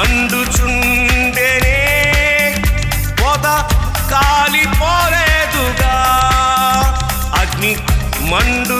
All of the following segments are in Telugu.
మండుచుండెనే. పొద కాలిపోలేదుగా అగ్ని మండు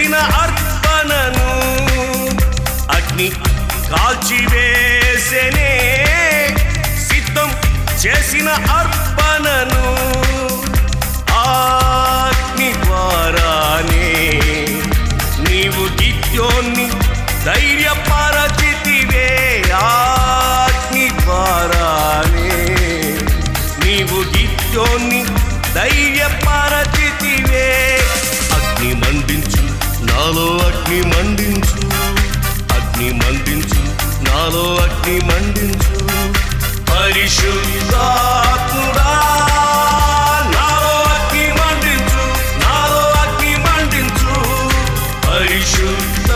చేసిన అర్పణను అగ్ని కాల్చివేసెనే సిద్ధం చేసిన అర్పణ మండించు నాలో అగ్ని మండించు. పరిశుద్ధాత్ముడా నాలో అగ్ని మండించు నాలో అగ్ని మండించు. పరిశుద్ధ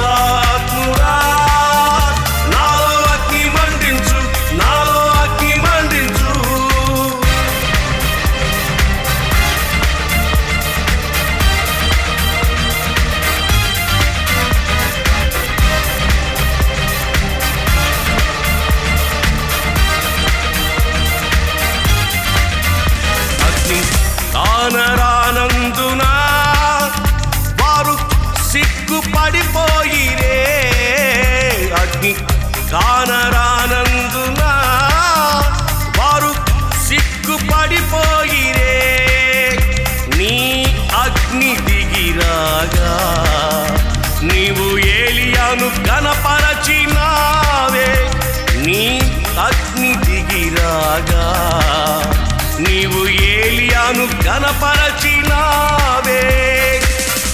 ఏలియాను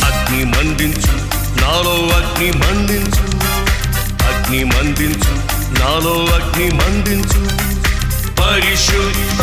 అగ్ని మండించు నాలో అగ్ని మండించు. అగ్ని మండించు నాలో అగ్ని మండించు. పరిశుద్ధ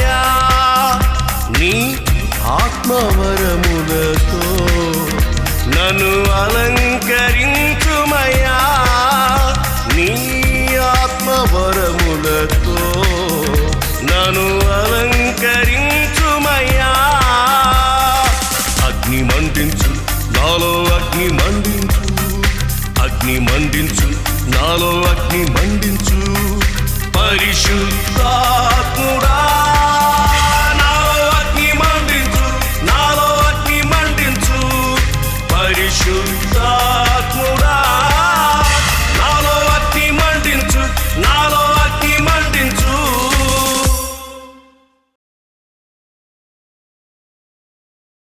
నాలో అగ్ని